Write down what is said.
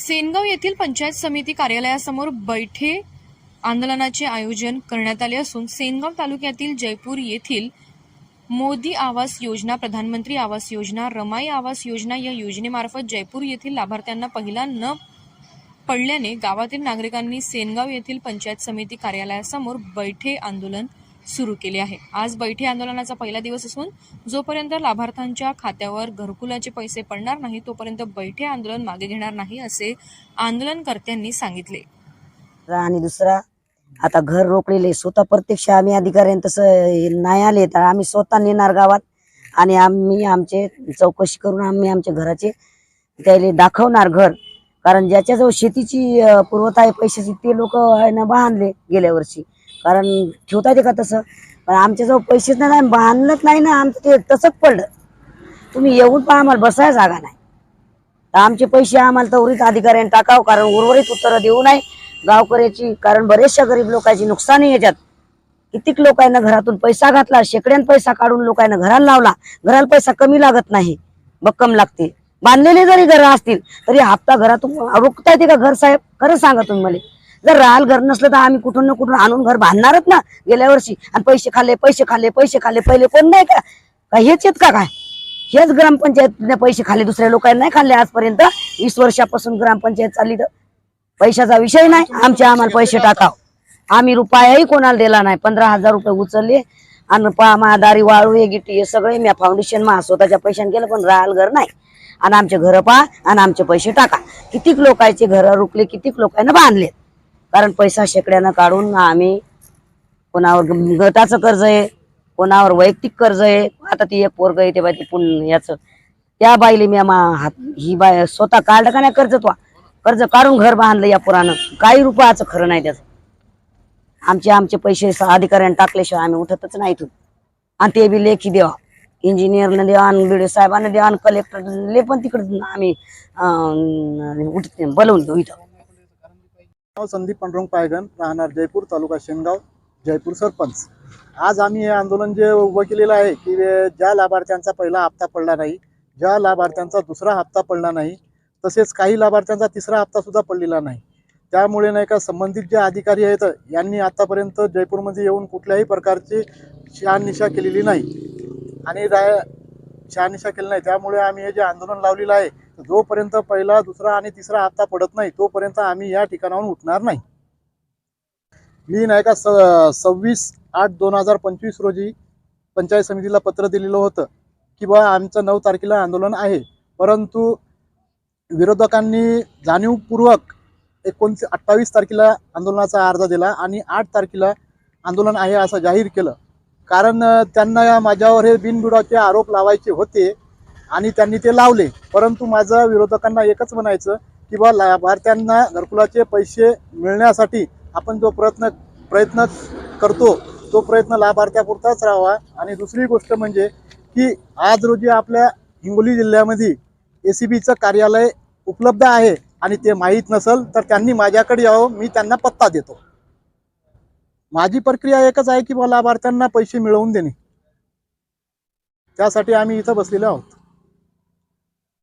सेनगाव येथील पंचायत समिती कार्यालयासमोर बैठे आंदोलनाचे आयोजन करण्यात आले असून सेनगाव तालुक्यातील जयपूर येथील मोदी आवास योजना प्रधानमंत्री आवास योजना रमाई आवास योजना या योजनेमार्फत जयपूर येथील लाभार्थ्यांना पहिला न पडल्याने गावातील नागरिकांनी सेनगाव येथील पंचायत समिती कार्यालयासमोर बैठे आंदोलन सुरू केले आहे. आज बैठे आंदोलनाचा पहिला दिवस असून जोपर्यंत लाभार्थ्यांच्या खात्यावर घरकुलाचे पैसे पडणार नाही तोपर्यंत बैठे आंदोलन मागे घेणार नाही असे आंदोलनकर्त्यांनी सांगितले. आणि दुसरा आता घर रोखलेले स्वतः प्रत्यक्ष आम्ही अधिकाऱ्यांनी तसं हे नाही आले तर आम्ही स्वतः नेणार गावात आणि आम्ही आमचे चौकशी करून आम्ही आमच्या घराचे त्याला दाखवणार घर. कारण ज्याच्याजवळ शेतीची अं, पुरवठा आहे पैशाची ते लोक ना बांधले गेल्या वर्षी. कारण ठेवता येते का तसं? पण आमच्याजवळ पैसेच नाही बांधलंच नाही ना आमचं ते तसंच पडलं. तुम्ही येऊन पहा आम्हाला बसायला जागा नाही. तर आमचे पैसे आम्हाला त्वरित अधिकाऱ्यांनी टाकावं कारण उर्वरित उत्तरं देऊ नये. गावकऱ्याची कारण बरेचशा गरीब लोकांची नुकसान आहे याच्यात. कितीक लोकांना घरातून पैसा घातला शेकड्यान पैसा काढून लोकांना घराला लावला. घराला पैसा कमी लागत नाही. भक्कम लागते. बांधलेले जरी घर असतील तरी हप्ता घरातून रोखता येते का घर साहेब? खरं सांगा तुम्ही मला. जर राहाल घर नसलं तर आम्ही कुठून ना कुठून आणून घर बांधणारच ना. गेल्या वर्षी. आणि पैसे खाल्ले पैसे खाल्ले पैसे खाल्ले पहिले कोण नाही का? का हेच आहेत का काय? हेच ग्रामपंचायतीने पैसे खाल्ले दुसऱ्या लोकांनी नाही खाल्ले आजपर्यंत? वीस वर्षापासून ग्रामपंचायत चालली तर. पैशाचा विषय नाही. आमचे आम्हाला पैसे टाकाव. आम्ही रुपयाही कोणाला दिला नाही. पंधरा हजार रुपये उचलले. आणि पा महादारी वाळू हे गिट्टी हे सगळे मी फाउंडेशन मा स्वतःच्या पैशाने केलं पण राहाल घर नाही. आणि आमचे घर पहा आणि आमचे पैसे टाका. कितीक लोकांचे घर रुकले कितीक लोकांना बांधले. कारण पैसा शेकड्यानं काढून आम्ही कोणावर गटाचं कर्ज आहे कोणावर वैयक्तिक कर्ज आहे. आता ती एक पोरग येते बाई ती पुन याचं. त्या बाईले मी हात ही बाय स्वतः काढलं का नाही कर्ज तो कर्ज काढून घर बांधलं या पुरानं. काही रुपयाचं खरं नाही त्याचं. आमचे आमचे पैसे अधिकाऱ्यांनी टाकल्याशिवाय आम्ही उठतच नाही इथून. आणि ते बी लेखी देवा. इंजिनियरने द्या आणि बीडे साहेबांना द्या कलेक्टरले पण तिकडे आम्ही उठते बोलवून घेऊ इथं. नाव संदीप पांडुरंग पायगन राहणार जयपूर तालुका शेनगाव जयपूर सरपंच. आज आम्ही हे आंदोलन जे उभं केलेलं आहे की ज्या लाभार्थ्यांचा पहिला हप्ता पडला नाही ज्या लाभार्थ्यांचा दुसरा हप्ता पडला नाही तसेच काही लाभार्थ्यांचा तिसरा हप्ता सुद्धा पडलेला नाही. त्यामुळे नाही का संबंधित जे अधिकारी आहेत यांनी आतापर्यंत जयपूरमध्ये येऊन कुठल्याही प्रकारची शहानिशा केलेली नाही. आणि रा- शहानिशा केली नाही. त्यामुळे आम्ही हे जे आंदोलन लावलेलं आहे जोपर्यंत पहिला दुसरा आणि तिसरा हप्ता पडत नाही तोपर्यंत आम्ही या ठिकाणाहून उठणार नाही. मी नाही का स सव्वीस आठ दोन हजार पंचवीस रोजी पंचायत समितीला पत्र दिलेलं होतं की बा आमचं नऊ तारखेला आंदोलन आहे. परंतु विरोधकांनी जाणीवपूर्वक एकोणीस अठ्ठावीस तारखेला आंदोलनाचा अर्ज दिला आणि आठ तारखेला आंदोलन आहे असं जाहीर केलं. कारण त्यांना माझ्यावर हे बिनबुडाचे आरोप लावायचे होते आणि त्यांनी ते लावले. परंतु माझं विरोधकांना एकच म्हणायचं की बा लाभार्थ्यांना घरकुलाचे पैसे मिळण्यासाठी आपण जो प्रयत्न प्रयत्न करतो तो प्रयत्न लाभार्थ्यापुरताच राहावा. आणि दुसरी गोष्ट म्हणजे की आज रोजी आपल्या हिंगोली जिल्ह्यामध्ये ए सी बीचं कार्यालय उपलब्ध आहे आणि ते माहीत नसेल तर त्यांनी माझ्याकडे यावं मी त्यांना पत्ता देतो. माझी प्रक्रिया एकच आहे की लाभार्थ्यांना पैसे मिळवून देणे. त्यासाठी आम्ही इथं बसलेलो आहोत.